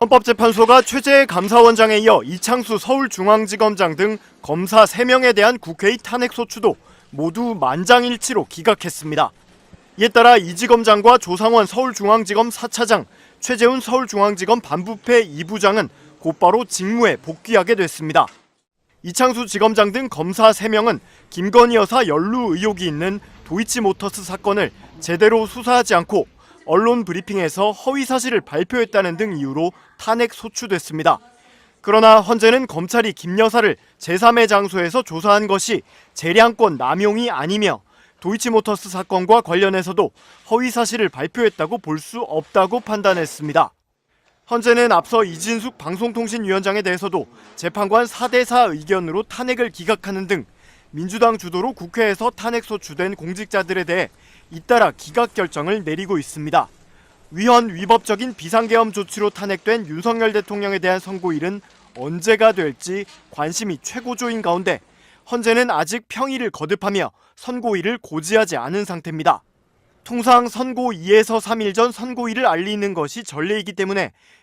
헌법재판소가 최재 감사원장에 이어 이창수 서울중앙지검장 등 검사 3명에 대한 국회의 탄핵소추도 모두 만장일치로 기각했습니다. 이에 따라 이지검장과 조상원 서울중앙지검 4차장, 최재훈 서울중앙지검 반부패 2부장은 곧바로 직무에 복귀하게 됐습니다. 이창수 지검장 등 검사 3명은 김건희 여사 연루 의혹이 있는 도이치모터스 사건을 제대로 수사하지 않고 언론 브리핑에서 허위 사실을 발표했다는 등 이유로 탄핵 소추됐습니다. 그러나 헌재는 검찰이 김 여사를 제3의 장소에서 조사한 것이 재량권 남용이 아니며 도이치모터스 사건과 관련해서도 허위 사실을 발표했다고 볼 수 없다고 판단했습니다. 헌재는 앞서 이진숙 방송통신위원장에 대해서도 재판관 4대4 의견으로 탄핵을 기각하는 등 민주당 주도로 국회에서 탄핵 소추된 공직자들에 대해 잇따라 기각 결정을 내리고 있습니다. 위헌 위법적인 비상계엄 조치로 탄핵된 윤석열 대통령에 대한 선고일은 언제가 될지 관심이 최고조인 가운데 헌재는 아직 평일을 거듭하며 선고일을 고지하지 않은 상태입니다. 통상 선고 2에서 3일 전 선고일을 알리는 것이 전례이기 때문에